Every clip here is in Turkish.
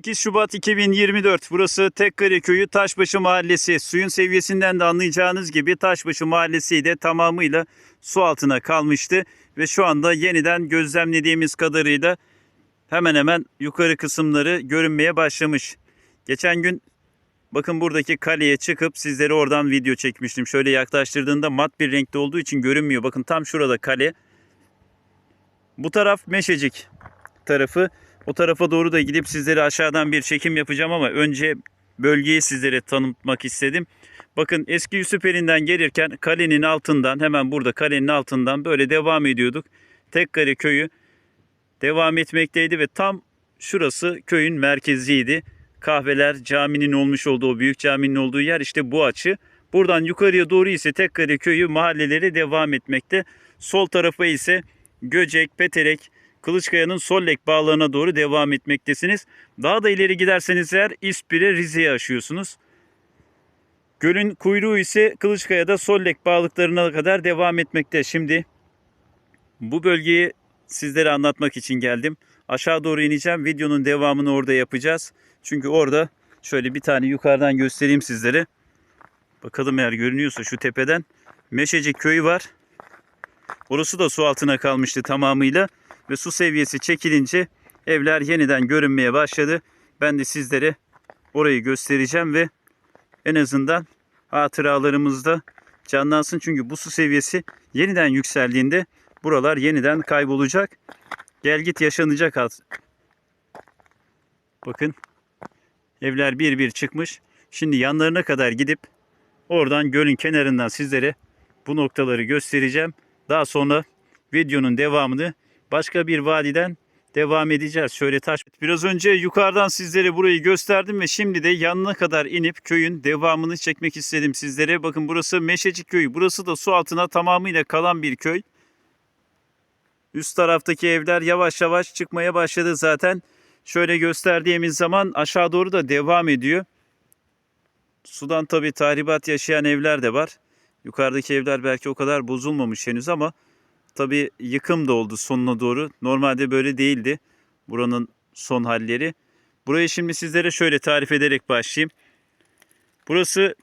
8 Şubat 2024 burası Tekkale Köyü Taşbaşı Mahallesi. Suyun seviyesinden de anlayacağınız gibi Taşbaşı Mahallesi de tamamıyla su altına kalmıştı. Ve şu anda yeniden gözlemlediğimiz kadarıyla hemen hemen yukarı kısımları görünmeye başlamış. Geçen gün bakın buradaki kaleye çıkıp sizlere oradan video çekmiştim. Şöyle yaklaştırdığında mat bir renkte olduğu için görünmüyor. Bakın tam şurada kale. Bu taraf Meşecik tarafı. O tarafa doğru da gidip sizlere aşağıdan bir çekim yapacağım ama önce bölgeyi sizlere tanıtmak istedim. Bakın eski Yusufeli'nden gelirken kalenin altından hemen burada kalenin altından böyle devam ediyorduk. Tekkale köyü devam etmekteydi ve tam şurası köyün merkeziydi. Kahveler caminin olmuş olduğu büyük caminin olduğu yer işte bu açı. Buradan yukarıya doğru ise Tekkale köyü mahalleleri devam etmekte. Sol tarafa ise Göcek, Peterek, Kılıçkaya'nın Sollek bağlarına doğru devam etmektesiniz. Daha da ileri giderseniz eğer İspire Rize'ye aşıyorsunuz. Gölün kuyruğu ise Kılıçkaya'da Sollek bağlıklarına kadar devam etmekte. Şimdi bu bölgeyi sizlere anlatmak için geldim. Aşağı doğru ineceğim. Videonun devamını orada yapacağız. Çünkü orada şöyle bir tane yukarıdan göstereyim sizlere. Bakalım eğer görünüyorsa şu tepeden Meşecik köyü var. Orası da su altına kalmıştı tamamıyla ve su seviyesi çekilince evler yeniden görünmeye başladı. Ben de sizlere orayı göstereceğim ve en azından hatıralarımızda canlansın. Çünkü bu su seviyesi yeniden yükseldiğinde buralar yeniden kaybolacak. Gel git yaşanacak. Bakın evler bir bir çıkmış. Şimdi yanlarına kadar gidip oradan gölün kenarından sizlere bu noktaları göstereceğim. Daha sonra videonun devamını başka bir vadiden devam edeceğiz. Şöyle taş. Biraz önce yukarıdan sizlere burayı gösterdim ve şimdi de yanına kadar inip köyün devamını çekmek istedim sizlere. Bakın burası Meşecik köyü. Burası da su altına tamamıyla kalan bir köy. Üst taraftaki evler yavaş yavaş çıkmaya başladı zaten. Şöyle gösterdiğimiz zaman aşağı doğru da devam ediyor. Sudan tabii tahribat yaşayan evler de var. Yukarıdaki evler belki o kadar bozulmamış henüz ama tabii yıkım da oldu sonuna doğru. Normalde böyle değildi buranın son halleri. Burayı şimdi sizlere şöyle tarif ederek başlayayım. Burası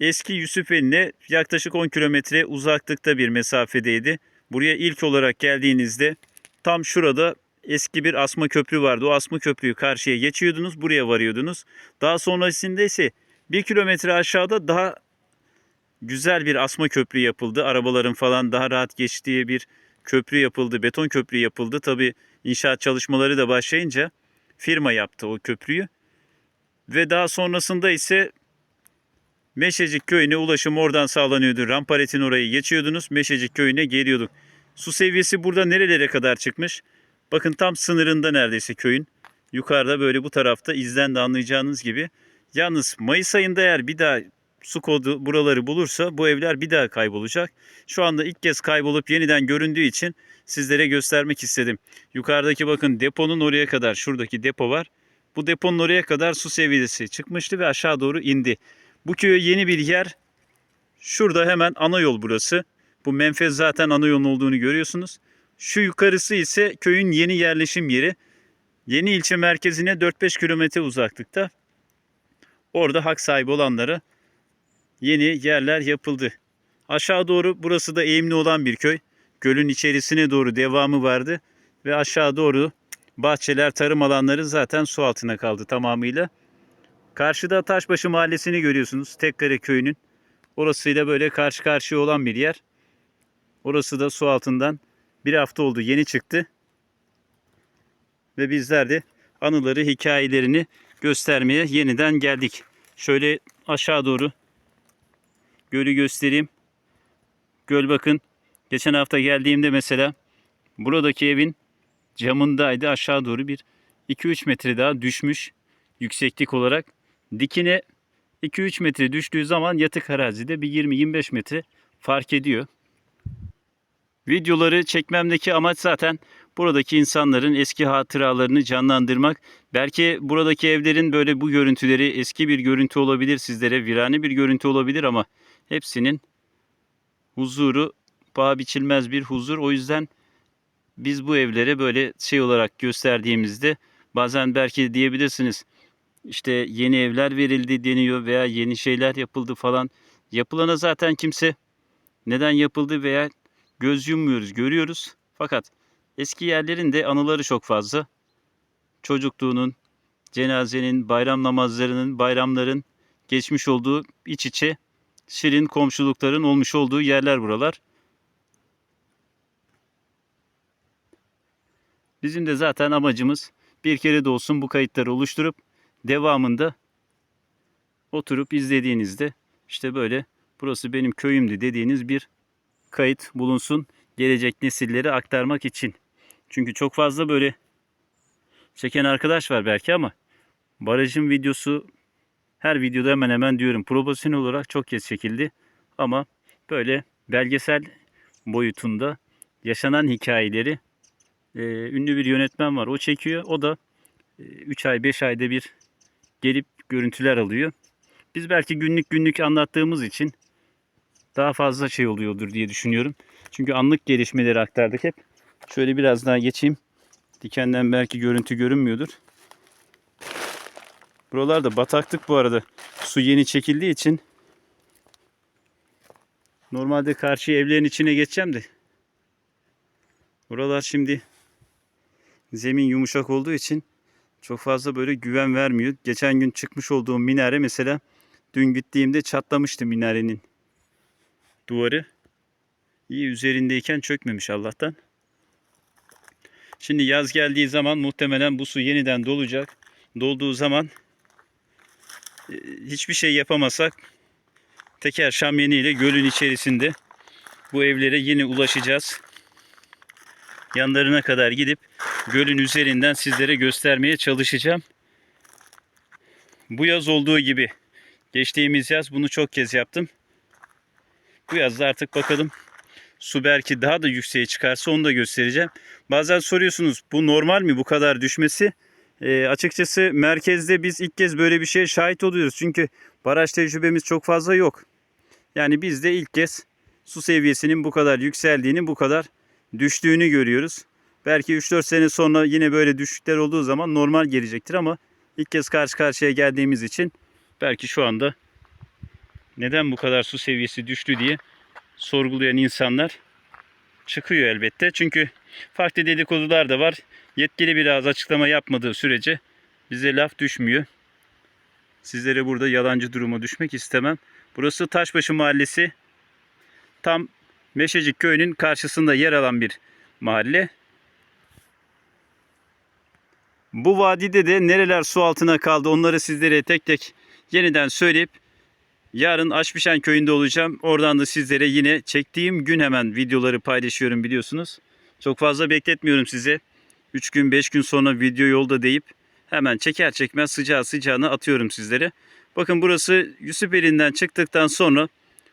eski Yusufeli'ne yaklaşık 10 kilometre uzaklıkta bir mesafedeydi. Buraya ilk olarak geldiğinizde tam şurada eski bir asma köprü vardı. O asma köprüyü karşıya geçiyordunuz, buraya varıyordunuz. Daha sonrasında ise bir kilometre aşağıda daha güzel bir asma köprü yapıldı. Arabaların falan daha rahat geçtiği bir köprü yapıldı. Beton köprü yapıldı. Tabi inşaat çalışmaları da başlayınca firma yaptı o köprüyü. Ve daha sonrasında ise Meşecik köyüne ulaşım oradan sağlanıyordu. Ramparetin orayı geçiyordunuz. Meşecik köyüne geliyorduk. Su seviyesi burada nerelere kadar çıkmış? Bakın tam sınırında neredeyse köyün. Yukarıda böyle bu tarafta izden de anlayacağınız gibi. Yalnız Mayıs ayında eğer bir daha su kodu buraları bulursa bu evler bir daha kaybolacak. Şu anda ilk kez kaybolup yeniden göründüğü için sizlere göstermek istedim. Yukarıdaki bakın deponun oraya kadar şuradaki depo var. Bu deponun oraya kadar su seviyesi çıkmıştı ve aşağı doğru indi. Bu köye yeni bir yer. Şurada hemen ana yol burası. Bu menfez zaten ana yolun olduğunu görüyorsunuz. Şu yukarısı ise köyün yeni yerleşim yeri. Yeni ilçe merkezine 4-5 kilometre uzaklıkta. Orada hak sahibi olanlara yeni yerler yapıldı. Aşağı doğru burası da eğimli olan bir köy. Gölün içerisine doğru devamı vardı ve aşağı doğru bahçeler, tarım alanları zaten su altına kaldı tamamıyla. Karşıda Taşbaşı Mahallesi'ni görüyorsunuz. Tekkare köyünün. Orasıyla böyle karşı karşıya olan bir yer. Orası da su altından bir hafta oldu yeni çıktı. Ve bizler de anıları, hikayelerini göstermeye yeniden geldik. Şöyle aşağı doğru gölü göstereyim. Göl bakın. Geçen hafta geldiğimde mesela buradaki evin camındaydı. Aşağı doğru bir 2-3 metre daha düşmüş yükseklik olarak. Dikine 2-3 metre düştüğü zaman yatık arazide bir 20-25 metre fark ediyor. Videoları çekmemdeki amaç zaten buradaki insanların eski hatıralarını canlandırmak. Belki buradaki evlerin böyle bu görüntüleri eski bir görüntü olabilir sizlere, virane bir görüntü olabilir ama hepsinin huzuru paha biçilmez bir huzur. O yüzden biz bu evlere böyle şey olarak gösterdiğimizde bazen belki diyebilirsiniz işte yeni evler verildi deniyor veya yeni şeyler yapıldı falan. Yapılana zaten kimse neden yapıldı veya göz yummuyoruz, görüyoruz. Fakat eski yerlerin de anıları çok fazla. Çocukluğunun, cenazenin, bayram namazlarının, bayramların geçmiş olduğu iç içe şirin komşulukların olmuş olduğu yerler buralar. Bizim de zaten amacımız bir kere de olsun bu kayıtları oluşturup devamında oturup izlediğinizde işte böyle burası benim köyümdü dediğiniz bir kayıt bulunsun gelecek nesillere aktarmak için. Çünkü çok fazla böyle çeken arkadaş var belki ama barajın videosu her videoda hemen hemen diyorum profesyonel olarak çok kez çekildi. Ama böyle belgesel boyutunda yaşanan hikayeleri e, ünlü bir yönetmen var. O çekiyor. O da 3 ay 5 ayda bir gelip görüntüler alıyor. Biz belki günlük günlük anlattığımız için daha fazla şey oluyordur diye düşünüyorum. Çünkü anlık gelişmeleri aktardık hep. Şöyle biraz daha geçeyim. Dikenden belki görüntü görünmüyordur. Buralarda bataklık bu arada. Su yeni çekildiği için normalde karşı evlerin içine geçeceğim de buralar şimdi zemin yumuşak olduğu için çok fazla böyle güven vermiyor. Geçen gün çıkmış olduğum minare mesela dün gittiğimde çatlamıştı minarenin duvarı. İyi üzerindeyken çökmemiş Allah'tan. Şimdi yaz geldiği zaman muhtemelen bu su yeniden dolacak. Dolduğu zaman hiçbir şey yapamasak teker şamyeniyle gölün içerisinde bu evlere yine ulaşacağız. Yanlarına kadar gidip gölün üzerinden sizlere göstermeye çalışacağım. Bu yaz olduğu gibi geçtiğimiz yaz bunu çok kez yaptım. Bu yaz da artık bakalım su belki daha da yükseğe çıkarsa onu da göstereceğim. Bazen soruyorsunuz bu normal mi bu kadar düşmesi? E, açıkçası merkezde biz ilk kez böyle bir şeye şahit oluyoruz. Çünkü baraj tecrübemiz çok fazla yok. Yani biz de ilk kez su seviyesinin bu kadar yükseldiğini, bu kadar düştüğünü görüyoruz. Belki 3-4 sene sonra yine böyle düşükler olduğu zaman normal gelecektir ama ilk kez karşı karşıya geldiğimiz için belki şu anda neden bu kadar su seviyesi düştü diye sorgulayan insanlar çıkıyor elbette. Çünkü farklı dedikodular da var. Yetkili bir ağız açıklama yapmadığı sürece bize laf düşmüyor. Sizlere burada yalancı duruma düşmek istemem. Burası Taşbaşı Mahallesi. Tam Meşecik Köyü'nün karşısında yer alan bir mahalle. Bu vadide de nereler su altına kaldı onları sizlere tek tek yeniden söyleyip yarın Aşpişen Köyü'nde olacağım. Oradan da sizlere yine çektiğim gün hemen videoları paylaşıyorum biliyorsunuz. Çok fazla bekletmiyorum size. 3 gün 5 gün sonra video yolda deyip hemen çeker çekmez sıcağı sıcağına atıyorum sizlere. Bakın burası Yusufeli'nden çıktıktan sonra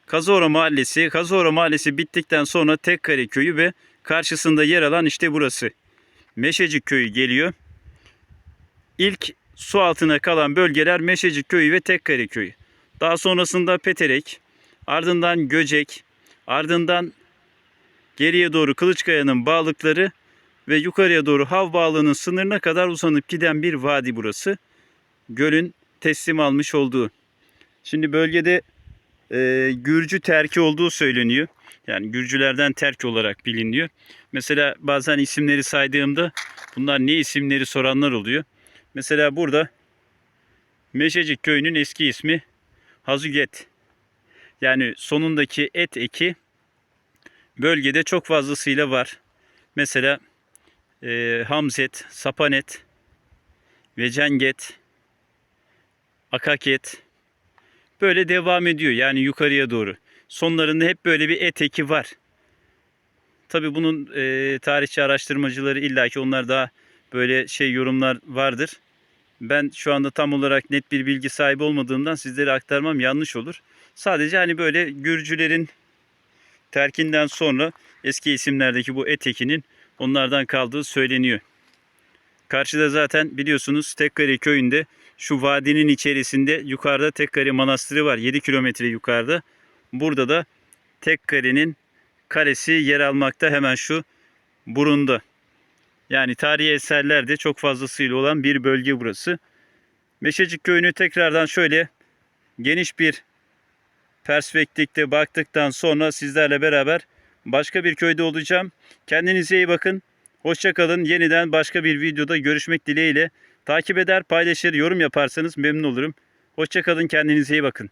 Kazora Mahallesi. Kazora Mahallesi bittikten sonra Tekkare Köyü ve karşısında yer alan işte burası. Meşecik Köyü geliyor. İlk su altına kalan bölgeler Meşecik Köyü ve Tekkare Köyü. Daha sonrasında Peterek, ardından Göcek, ardından geriye doğru Kılıçkaya'nın bağlıkları ve yukarıya doğru Hav Bağlığı'nın sınırına kadar uzanıp giden bir vadi burası. Gölün teslim almış olduğu. Şimdi bölgede e, Gürcü terki olduğu söyleniyor. Yani Gürcülerden terk olarak biliniyor. Mesela bazen isimleri saydığımda bunlar ne isimleri soranlar oluyor. Mesela burada Meşecik köyünün eski ismi Hazuget. Yani sonundaki et eki bölgede çok fazlasıyla var. Mesela e, Hamzet, Sapanet, Vecenget, Akaket böyle devam ediyor yani yukarıya doğru. Sonlarında hep böyle bir et eki var. Tabi bunun e, tarihçi araştırmacıları illaki onlar daha böyle şey yorumlar vardır. Ben şu anda tam olarak net bir bilgi sahibi olmadığımdan sizlere aktarmam yanlış olur. Sadece hani böyle Gürcülerin terkinden sonra eski isimlerdeki bu etekinin onlardan kaldığı söyleniyor. Karşıda zaten biliyorsunuz Tekkari köyünde şu vadinin içerisinde yukarıda Tekkari Manastırı var. 7 kilometre yukarıda. Burada da Tekkari'nin kalesi yer almakta hemen şu burunda. Yani tarihi eserler de çok fazlasıyla olan bir bölge burası. Meşecik köyünü tekrardan şöyle geniş bir perspektifte baktıktan sonra sizlerle beraber başka bir köyde olacağım. Kendinize iyi bakın. Hoşçakalın. Yeniden başka bir videoda görüşmek dileğiyle. Takip eder, paylaşır, yorum yaparsanız memnun olurum. Hoşçakalın. Kendinize iyi bakın.